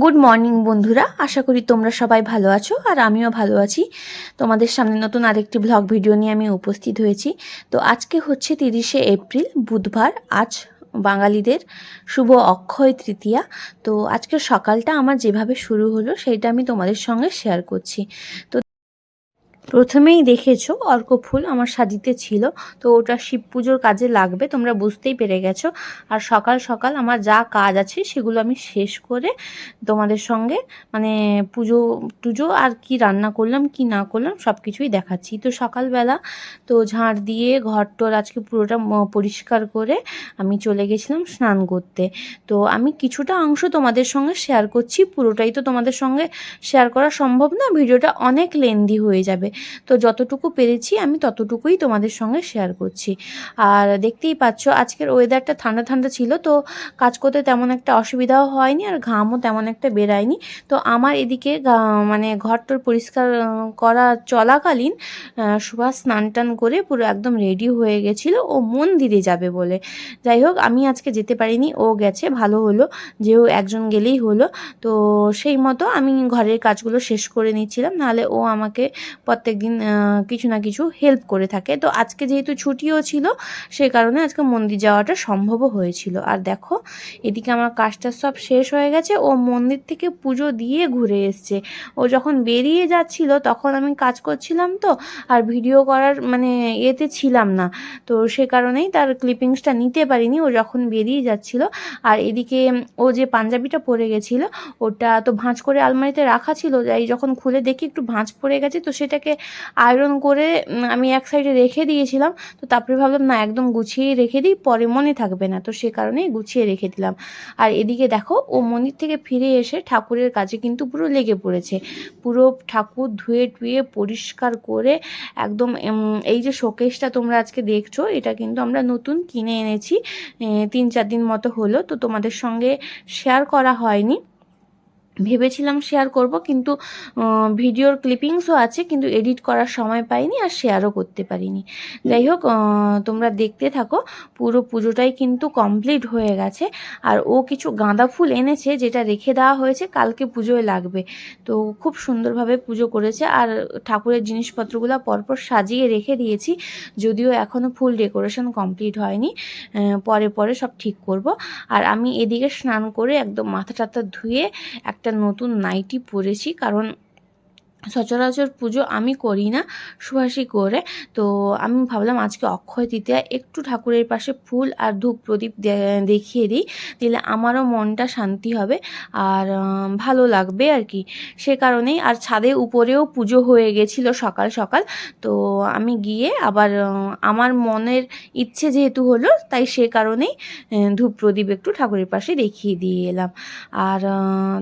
Good morning বন্ধুরা। আশা করি তোমরা সবাই ভালো আছো আর আমিও ভালো আছি। তোমাদের সামনে নতুন আরেকটি ব্লগ ভিডিও নিয়ে আমি উপস্থিত হয়েছি। তো আজকে হচ্ছে তিরিশে এপ্রিল, বুধবার। আজ বাঙালিদের শুভ অক্ষয় তৃতীয়া। তো আজকে সকালটা আমার যেভাবে শুরু হলো, সেইটা আমি তোমাদের সঙ্গে শেয়ার করছি। তো প্রথমেই দেখেছ অর্ক ফুল আমার সাজিতে ছিল, তো ওটা শিব পুজোর কাজে লাগবে, তোমরা বুঝতেই পেরে গেছো। আর সকাল সকাল আমার যা কাজ আছে সেগুলো আমি শেষ করে তোমাদের সঙ্গে মানে পুজো টুজো আর কি রান্না করলাম, কি না করলাম সব কিছুই দেখাচ্ছি। তো সকালবেলা তো ঝাড় দিয়ে ঘরটোর আজকে পুরোটা পরিষ্কার করে আমি চলে গেছিলাম স্নান করতে। তো আমি কিছুটা অংশ তোমাদের সঙ্গে শেয়ার করছি, পুরোটাই তো তোমাদের সঙ্গে শেয়ার করা সম্ভব না, ভিডিওটা অনেক লেন্দি হয়ে যাবে। তো যতটুকু পেরেছি আমি ততটুকুই তোমাদের সঙ্গে শেয়ার করছি। আর দেখতেই পাচ্ছ, আজকের ওয়েদারটা ঠান্ডা ঠান্ডা ছিল, তো কাজ করতে তেমন একটা অসুবিধাও হয়নি আর ঘামও তেমন একটা বেরায়নি তো আমার এদিকে মানে ঘরটোর পরিষ্কার করা চলাকালীন সুভাষ স্নান টান করে পুরো একদম রেডি হয়ে গেছিল, ও মন্দিরে যাবে বলে। যাই হোক, আমি আজকে যেতে পারিনি, ও গেছে, ভালো হলো যেও একজন গেলেই হলো। তো সেই মতো আমি ঘরের কাজগুলো শেষ করে নিচ্ছিলাম, নাহলে ও আমাকে প্রত্যেক দিন কিছু না কিছু হেল্প করে থাকে। তো আজকে যেহেতু ছুটিও ছিল, সে কারণে আজকে মন্দির যাওয়াটা সম্ভবও হয়েছিল। আর দেখো, এদিকে আমার কাজটা সব শেষ হয়ে গেছে। ও মন্দির থেকে পুজো দিয়ে ঘুরে এসছে। ও যখন বেরিয়ে যাচ্ছিল, তখন আমি কাজ করছিলাম তো, আর ভিডিও করার মানে এতে ছিলাম না। তো সে কারণেই তার ক্লিপিংসটা নিতে পারিনি। ও যখন বেরিয়ে যাচ্ছিল, আর এদিকে ও যে পাঞ্জাবিটা পরে গেছিল, ওটা তো ভাঁজ করে আলমারিতে রাখা ছিল। যাই যখন খুলে দেখি একটু ভাঁজ পড়ে গেছে, তো সেটাকে আয়রন করে আমি এক সাইডে রেখে দিয়েছিলাম। তো তারপরে ভাবলাম, না, একদম গুছিয়ে রেখে দিই, পরে মনে থাকবে না। তো সে কারণেই গুছিয়ে রেখে দিলাম। আর এদিকে দেখো, ও মন্দির থেকে ফিরে এসে ঠাকুরের কাছে কিন্তু পুরো লেগে পড়েছে। পুরো ঠাকুর ধুয়ে টুয়ে পরিষ্কার করে একদম এই যে শোকেসটা তোমরা আজকে দেখছ, এটা কিন্তু আমরা নতুন কিনে এনেছি তিন চার দিন মতো হলো। তো তোমাদের সঙ্গে শেয়ার করা হয়নি। ভেবেছিলাম শেয়ার করব, কিন্তু ভিডিওর ক্লিপিংসও আছে, কিন্তু এডিট করার সময় পাইনি আর শেয়ারও করতে পারিনি। যাই হোক তোমরা দেখতে থাকো, পুরো পুজোটাই কিন্তু কমপ্লিট হয়ে গেছে। আর ও কিছু গাঁদা ফুল এনেছে, যেটা রেখে দেওয়া হয়েছে, কালকে পুজোয় লাগবে। তো খুব সুন্দরভাবে পুজো করেছে, আর ঠাকুরের জিনিসপত্রগুলো পরপর সাজিয়ে রেখে দিয়েছি, যদিও এখনও ফুল ডেকোরেশন কমপ্লিট হয়নি। পরে পরে সব ঠিক করব। আর আমি এদিকে স্নান করে একদম মাথা টাথা ধুয়ে একটা নতুন নাইটি পরেছি কারণ সচরাচর পুজো আমি করি না সুভাষই করে। তো আমি ভাবলাম আজকে অক্ষয় তৃতীয়া, একটু ঠাকুরের পাশে ফুল আর ধূপ প্রদীপ দেখিয়ে দিই, দিলে আমারও মনটা শান্তি হবে আর ভালো লাগবে আর কি। সে কারণেই আর ছাদে উপরেও পুজো হয়ে গেছিল সকাল সকাল। তো আমি গিয়ে আবার আমার মনের ইচ্ছে যেহেতু হলো, তাই সে কারণেই ধূপ প্রদীপ একটু ঠাকুরের পাশে দেখিয়ে দিয়ে এলাম। আর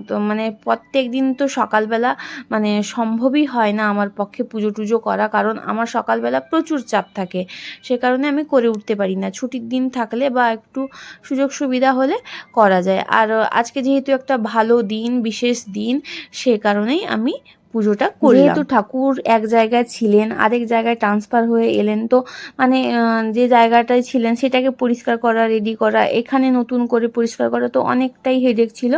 তো মানে প্রত্যেক দিন তো সকালবেলা মানে সম্ভবই হয় না আমার পক্ষে পুজো টুজো করা, কারণ আমার সকালবেলা প্রচুর চাপ থাকে। সে কারণে আমি করে উঠতে পারি না। ছুটির দিন থাকলে বা একটু সুযোগ সুবিধা হলে করা যায়। আর আজকে যেহেতু একটা ভালো দিন, বিশেষ দিন, সে কারণেই আমি পুজোটা করি যেহেতু ঠাকুর এক জায়গায় ছিলেন, আরেক জায়গায় ট্রান্সফার হয়ে এলেন, তো মানে যে জায়গাটায় ছিলেন সেটাকে পরিষ্কার করা রেডি করা, এখানে নতুন করে পরিষ্কার করা তো অনেকটাই হেডেক ছিল।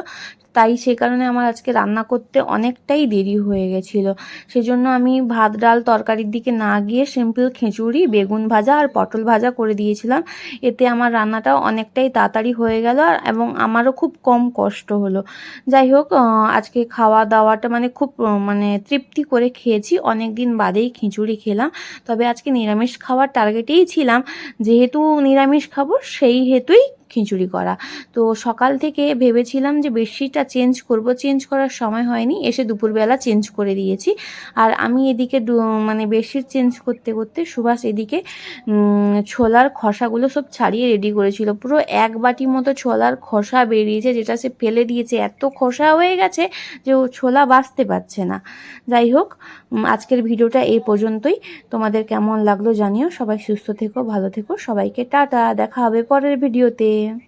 তাই সে কারণে আমার আজকে রান্না করতে অনেকটাই দেরি হয়ে গেছিল। সেজন্য আমি ভাত, ডাল তরকারির দিকে না গিয়ে সিম্পল খিচুড়ি, বেগুন ভাজা আর পটল ভাজা করে দিয়েছিলাম। এতে আমার রান্নাটাও অনেকটাই তাড়াতাড়ি হয়ে গেল আর, এবং আমারও খুব কম কষ্ট হলো। যাই হোক আজকে খাওয়া দাওয়াটা মানে খুব মানে তৃপ্তি করে খেয়েছি। অনেক দিন বাদেই খিচুড়ি খেলাম। তবে আজকে নিরামিষ খাওয়ার টার্গেটেই ছিলাম। যেহেতু নিরামিষ খাব, সেই হেতুই খিচুড়ি করা। তো সকাল থেকে ভেবেছিলাম যে বেডশিটটা চেঞ্জ করব। চেঞ্জ করার সময় হয়নি, এসে দুপুরবেলা চেঞ্জ করে দিয়েছি। আর আমি এদিকে মানে বেডশিট চেঞ্জ করতে করতে সুভাষ এদিকে ছোলার খসাগুলো সব ছাড়িয়ে রেডি করেছিল। পুরো এক বাটি মতো ছোলার খসা বেরিয়েছে, যেটা সে ফেলে দিয়েছে। এত খসা হয়ে গেছে যে ও ছোলা বাঁচতে পারছে না। যাই হোক আজকের ভিডিওটা এই পর্যন্তই। তোমাদের কেমন লাগল জানিও। সবাই সুস্থ থেকো, ভালো থেকো। সবাইকে টাটা। দেখা হবে পরের ভিডিওতে। về